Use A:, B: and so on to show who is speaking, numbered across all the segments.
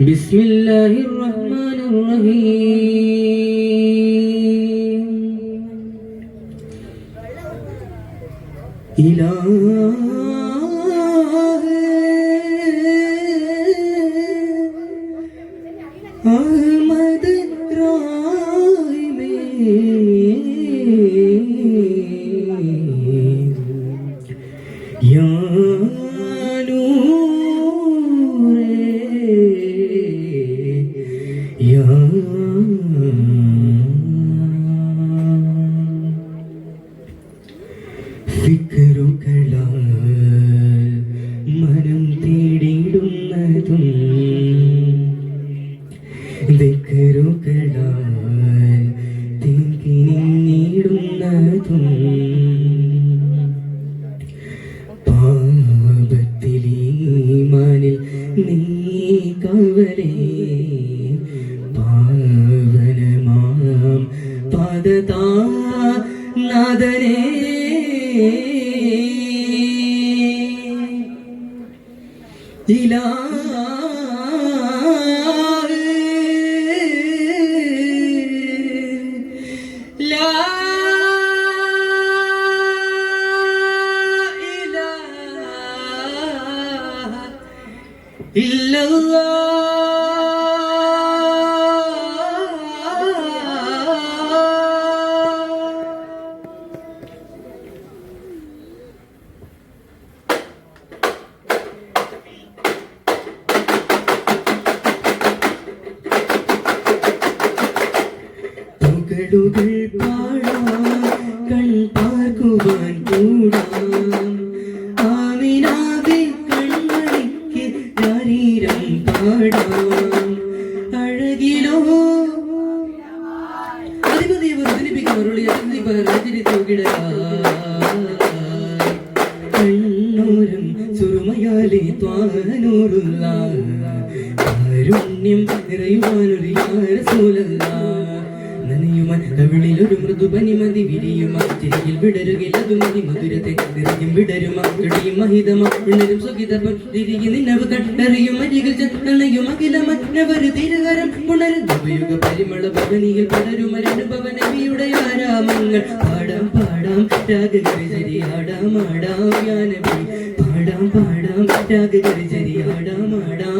A: بسم الله الرحمن الرحيم. إله നീ കവലേ പാവനമാം പദതാ നാദനേ ഇലാ പാടാം പാർക്കുവാൻ കൂടാം. ശരീരം പാടും. അഴകിലോ. അധിപതി വർദ്ധിപ്പിക്കുന്നവരുള്ള രഞ്ജി കണ്ണൂരം സുറുമയാലെ ത്വാനൂറുള്ള കാരുണ്യം നിറയുവാനൊരു യാരസൂലല്ല. നനയുമൻ കവിളിലൊരു മൃദുപനി മതി വിരിയുമ ചിരിയിൽ വിടരുകിൽ അത് മതി മധുരത്തെ നിറയും വിടരുമ മഹിതമാണരും മഹിതമ തിരികെ നിന്നവ് കണ്ടറിയും അരികിൽ ചെത്തണയും അഖിലമറ്റവര് തിരുകരം ഉണരും ഉപയോഗ പരിമള ഭവനിയിൽ നബിയുടെ ആരാമങ്ങൾ. പാടാം പാടാം രാഗഗരിചരി ആടാം ആടാം യാനബി പാടാം പാടാം രാഗഗരിചരി ആടാം.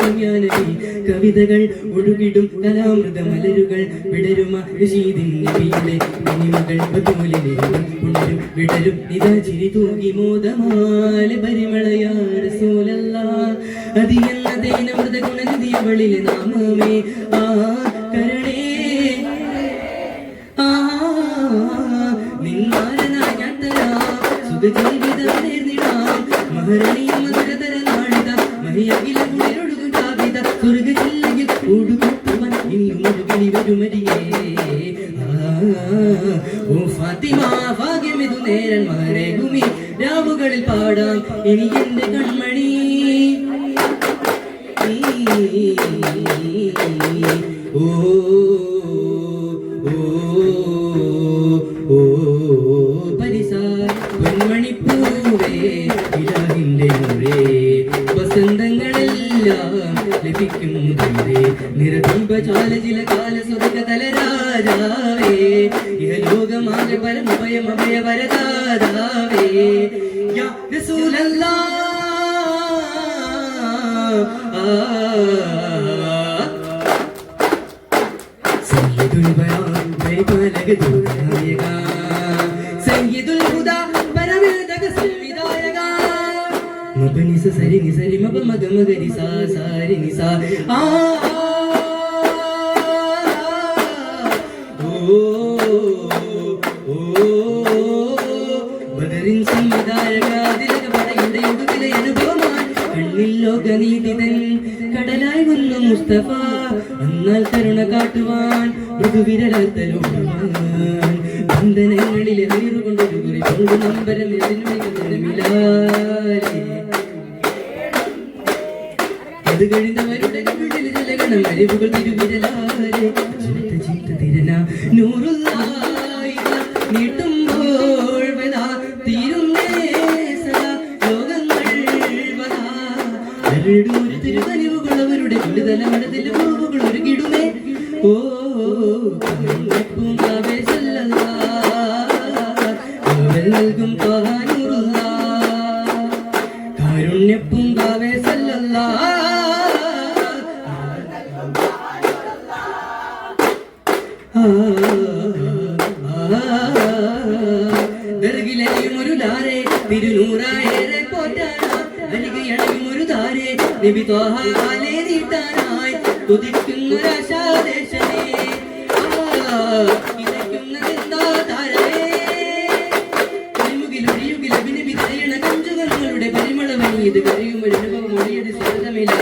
A: യാനബി കവിതകൾ ഒഴുകിടും കലാമൃത മലരുകൾ വിടരുമ വിടരും. ചിരി മോദമാല നാമമേ. ആ കരണേ. ആ ഞാൻ തരാം. സുഖജീവിതം നേർന്നിടാം കാവിത സ്വർഗ ജില്ലയിൽ ഓടുകൊട്ടുവൻ ഇന്നും മുഴുകിനി വരുമരിയേ ഓ ഫാത്തിമ ഭാഗ്യമിതു നേരൻ ഭൂമി. രാവുകളിൽ പാടാം ഇനി എന്റെ കൺമണി. ഓ ലഭിക്കുന്നതല്ലേ നിരതുംബജാലജില കാല സുരകതല രാജാവേ ഇഹ ലോകമാകെ പരം ഉഭയം അഭയ വരദാതാവേ. യാ റസൂലല്ലാ. സയ്യിദുൽ ബയാൻ ബൈബലഗ ദൂര മഗരി സാ സാരി നിസ ആ ഓ ഓ ബദറിൻ സംവിധായക അതിലക പടയുടെ ഒടുവിലെ അനുഭവമായി കണ്ണിൽ മുസ്തഫ. എന്നാൽ കരുണ കാട്ടുവാൻ മൃദുവിരലത്തലോടുവാൻ ബന്ധനങ്ങളിലെ നീറുകൊണ്ടൊരു കുറി കൊണ്ടു നമ്പരം അത് കഴിഞ്ഞവരുടെ കവിളിൽ ജലഗണം വരവുകൾ തിരുവിരലാരെ. ചുരുത്ത ചീത്ത തിരന നൂറുള്ളായി നീട്ടുമ്പോൾ വതാ തീരുന്നേ സദാ ലോകങ്ങൾ വതാ വീടൂര് തിരുവനിവുകളവരുടെ കുളിതല മടത്തിൽ പൂവുകൾ ഒരുകിടുമേ നൽകും നബി ത്വാഹാലെ നീട്ടാനായി തുതിക്കുന്നൊരാശാദേശമേ ഇതയ്ക്കുന്നതെന്താ താരമേ കരിമുകിലൊഴിയുകിൽ അഭിനബി കരയണ കഞ്ചുകങ്ങളുടെ പരിമളമണിയത് കരയുമൊരു അനുഭവം ഒഴിയത് സ്വതമില്ല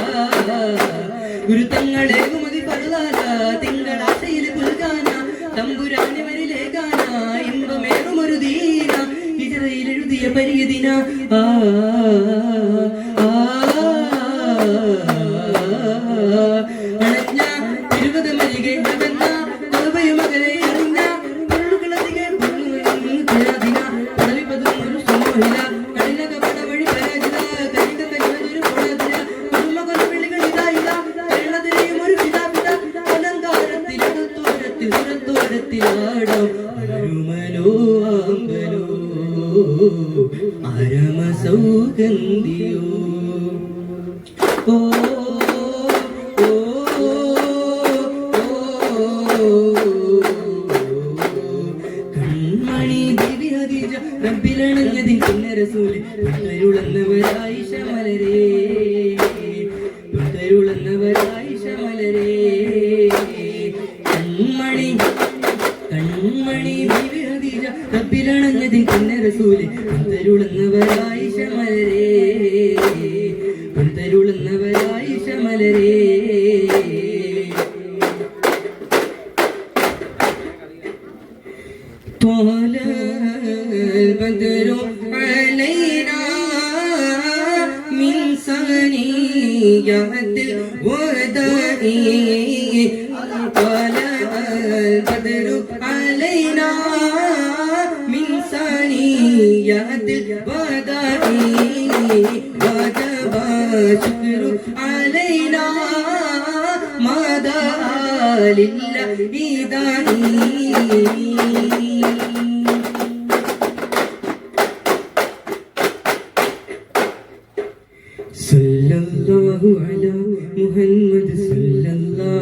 A: ഗുരുത്തങ്ങളേകുമതി പറുതാല തിങ്കളാശയിൽ പുൽകാന തമ്പുരാനിവരിലെ ഗാന ഇമ്പമേറുമൊരു ദീന ഹിജറയിൽ എഴുതിയ പരിയതിന ആ സൗഗന്ധിയോ ഓ طال البدر علينا من ثنيات الوداع وجب الشكر علينا ما دعا لله داعي